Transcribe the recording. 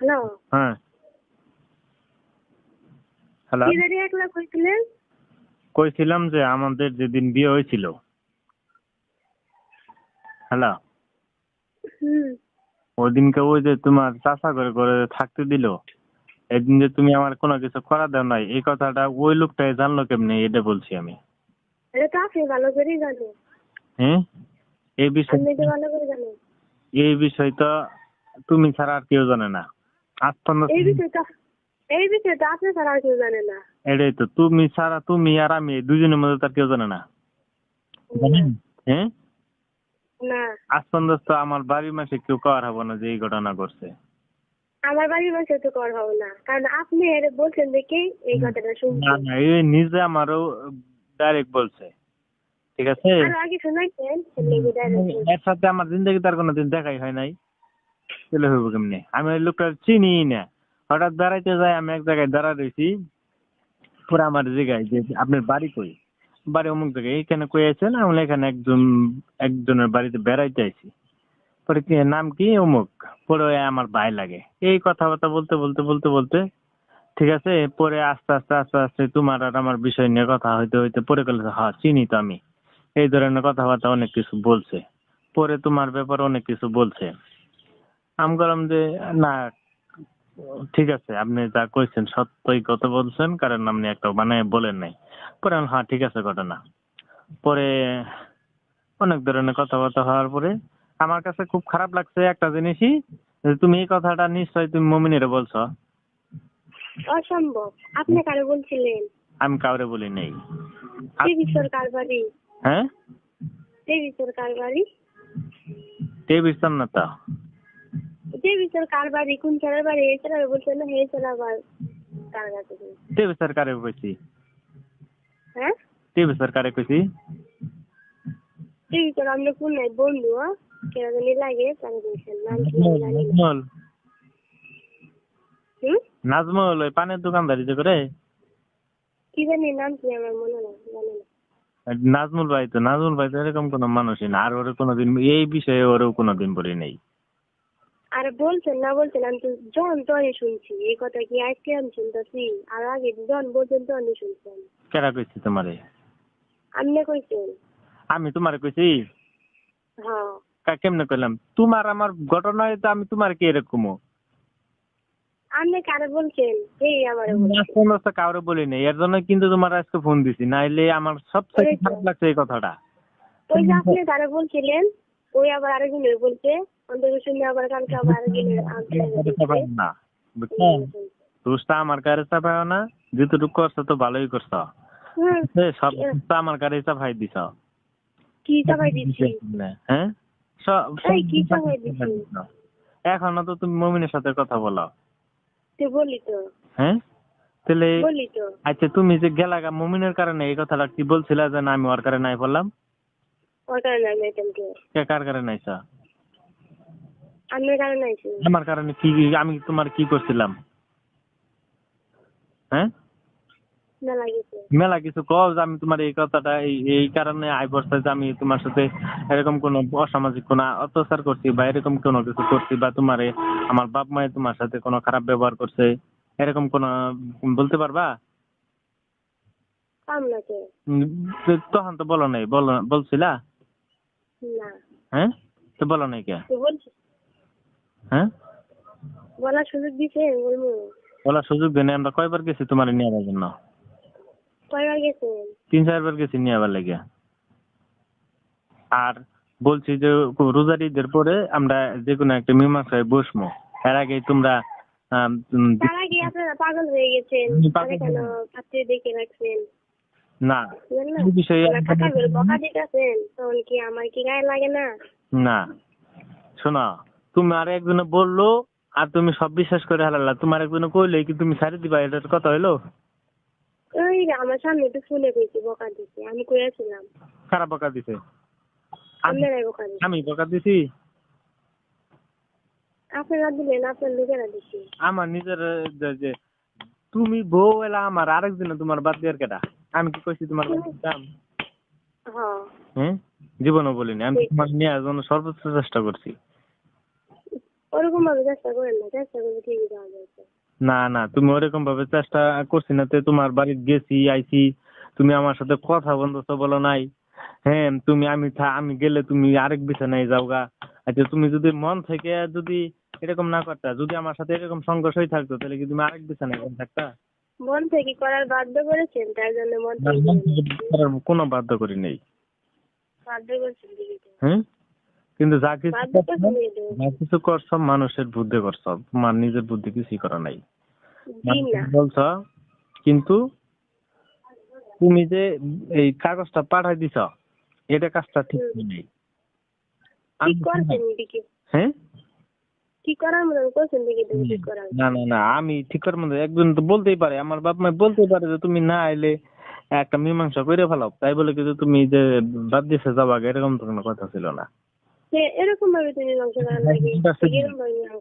Hello হ্যাঁ। Hello কি জানি একলা কইছিলেন কইছিলাম যে আমাদের যেদিন বিয়ে হয়েছিল। Hello hmm. ওই দিনকে ওই যে তোমার চাষা করে করে থাকতে দিল। এদিন যে তুমি আমার কোনো কিছু করা দাও নাই এই কথাটা ওই লোকটাই জানলো কেমনে এটা বলছি আমি। এটা তো আপনি ভালো করেই জানেন হ্যাঁ? এই বিষয় আপনি তো ভালো করে জানেন এই বিষয় তো তুমি ছাড়া আর কেউ জানে না। এই বিষয়টা এই বিষয়টা আপনি ছাড়া আর কেউ জানে না এটাই তো তুমি ছাড়া তুমি আর আমি দুজনের মধ্যে তার কেউ জানে না জানেন হ্যাঁ আমার বাড়ির মাসে কেউ কর হব না যে এই ঘটনা করছে আমার বাড়ির মানুষ তো কর হবে না কারণ আপনি এর বলছেন দেখে এই কথাটা শুনছি না না এই নিজে আমারও ডাইরেক্ট বলছে ঠিক আছে এর সাথে আমার জিন্দগি তার কোনোদিন দেখাই হয় নাই চলে হইব কেমনে? আমি ওই লোকটা চিনি না। হঠাৎ বেড়াইতে যাই আমি এক জায়গায় দাঁড়া রয়েছি পুরো আমার জায়গায় যে আপনার বাড়ি কই? বাড়ি অমুক জায়গায়। এখানে কই আছেন? আমি এখানে একজন, একজনের বাড়িতে বেড়াইতে আইছি। পরে কি নাম কি? অমুক। পরে আমার ভাই লাগে। এই কথাবার্তা বলতে বলতে বলতে বলতে, ঠিক আছে? পরে আস্তে আস্তে আস্তে আস্তে তোমার আর আমার বিষয় নিয়ে কথা হইতে হইতে পরে গেলে হ্যাঁ চিনি তো আমি। এই ধরনের কথাবার্তা অনেক কিছু বলছে। পরে তোমার ব্যাপারে অনেক কিছু বলছে। আমি বললাম যে না ঠিক আছে আপনি যা কইছেন সত্যই কথা বলছেন কারণ আপনি একটা মানে বলেন নাই। পরে হ্যাঁ ঠিক আছে ঘটনা। পরে অনেক ধরনের কথাবার্তা হওয়ার পরে আমার কাছে খুব খারাপ লাগছে একটা জিনিসই যে তুমি এই কথাটা নিশ্চয় তুমি মমিনের বলছো। অসম্ভব। আপনি কারে বলছিলেন? আমি কাউরে বলি নেই। দেবী সরকার বাড়ি হ্যাঁ? দেবী সরকার বাড়ি কে বুঝতাম না তো হ্যাঁ? টিভি সরকারে কইছি? দেবী সরকার আমরা কোন নাই বন্ধু হ্যাঁ? কেন জানি লাগে নাজমুল ওই পানের দোকানদারি যে করে? কি জানি নাম কি আমার মনে নাই জানি না। নাজমুল ভাই তো নাজমুল ভাই তো এরকম কোনো মানুষই না আর ওর কোনোদিন এই বিষয়ে ওরও কোনোদিন বলি নেই। আর বলছেন না বলছেন আমি তো যখন তখনই শুনছি এই কথা কি আজকে আমি শুনতেছি? আর আগে যখন বলছেন শুনছি আমি। কেরা কইছি তোমারে? আপনি কইছেন। আমি তোমারে কইছি? হ্যাঁ। কা- কেমনে কইলাম? তোমার আমার ঘটনায় তো আমি তোমার কি এরকম আপনি কারে বলছেন? এই আমার সমস্ত কাউরে বলি নাই। এর জন্য কিন্তু তোমার আজকে ফোন দিছি। নাইলে আমার সবথেকে খারাপ লাগছে এই কথাটা। ওই যে আপনি কারে বলছিলেন? ওই আবার আরেকজনের বলছে। না বুঝছ? দোষটা আমার কারে চাপাও না যেটুকু করছ তো ভালোই করছ। সব দোষটা আমার কারে চাপাই দিছ। কি চাপাই দিচ্ছি? হ্যাঁ? সব কি চাপাই দিছি? এখনও তো তুমি মমিনের সাথে কথা বলো। বলি তো। হ্যাঁ? তাহলে আচ্ছা তুমি যে গেলাগা মমিনের কারণে এই কথাটা কি বলছিলা যে না আমি ওর কারণে নাই বললাম? ওর কারণে আমি কার কারণে আইসা আপনার কারণে আইছি। আমার কারণে কি আমি তোমার কি করছিলাম? হ্যাঁ? মেলা কিছু যে আমি তোমার এই কথাটা এই এই কারণে আই বসতে আমি তোমার সাথে এরকম কোনো অসামাজিক কোনো অত্যাচার করছি বা এরকম কোনো কিছু করছি বা তোমার আমার বাপ মায়ে তোমার সাথে কোনো খারাপ ব্যবহার করছে এরকম কোনো বলতে পারবা? তখন তো বলো নাই বলো বলছিলা? হ্যাঁ? তো বলো নাই কে? বলছি। হ্যাঁ? বলার সুযোগ দিছে বলব। বলার সুযোগ দেনে আমরা কয়বার গেছি তোমার নিয়ে আবার জন্য? কয়বার গেছেন তিন চারবার গেছি নিয়ে আবার লেগে। আর বলছি যে রোজার ঈদের পরে আমরা যে কোনো একটা মীমাংসায় বসবো। এর আগে তোমরা পাগল হয়ে গেছেন। দেখে রাখছেন। না। এই বিষয়ে বকা দিতেছেন। তখন কি আমার কি গায়ে লাগে না? না। শোনো তুমি আর একজনে বলল আর তুমি সব বিশ্বাস করে হারালা তোমার একজনে কইলে কি তুমি ছাড়ি দিবা এটার কথা হইল? ওই আমার সামনে তো বকা দিছে। আমি কইয়াছিলাম। খারাপ বকা দিছে? আমি- আপনারাই বকা দিছে। আমি বকা দিছি? আপনারা দিলেন আপনার লোকেরা দিচ্ছে আমার নিজের যে- তুমি বউ এলা আমার আরেকদিনে তোমার বাদ দেওয়ার কেটা আমি কি কইছি তোমার বাদ দিতাম হ্যাঁ। হ্যাঁ? জীবনও বলিনি। আমি তোমার নেওয়ার জন্য সর্বোচ্চ চেষ্টা করছি। ওরকম ভাবে চেষ্টা করেন না চেষ্টা করলে ঠিকই যাচ্ছে না না তুমি ওরকম ভাবে চেষ্টা করছি না তে তোমার বাড়িতে গেছি আইছি তুমি আমার সাথে কথা বন্ধুত্ব বলো নাই। হ্যাঁ তুমি আমি আমি গেলে তুমি আরেক বিছানায় যাও গা আচ্ছা তুমি যদি মন থেকে যদি এরকম না করতা যদি আমার সাথে এরকম সংঘর্ষ হয়ে থাকতো তাহলে কি তুমি আরেক বিছানায় থাকতা? মন থেকে করার বাধ্য করেছেন তাই জন্য মন থেকে কোনো বাধ্য করি নেই। বাধ্য করছেন হ্যাঁ? কিন্তু যা কিছু। যা কিছু করছ মানুষের বুদ্ধি করছ। তোমার নিজের বুদ্ধি কিছুই করা নাই। বলছ কিন্তু তুমি যে এই কাগজটা পাঠাই দিছ এটা কাজটা ঠিক। নেই। হ্যাঁ? না না না আমি ঠিক করার মধ্যে একজন তো বলতেই পারে আমার বাপ মা বলতেই পারে যে তুমি না আইলে একটা মীমাংসা করে ফেলাও। তাই বলে কিন্তু তুমি যে বাদ দিছে যাবা এরকম তো কোনো কথা ছিল না। সে এরকম ভাবে তিনি মাংস করেন নাকি এরকম ভাবে মাংস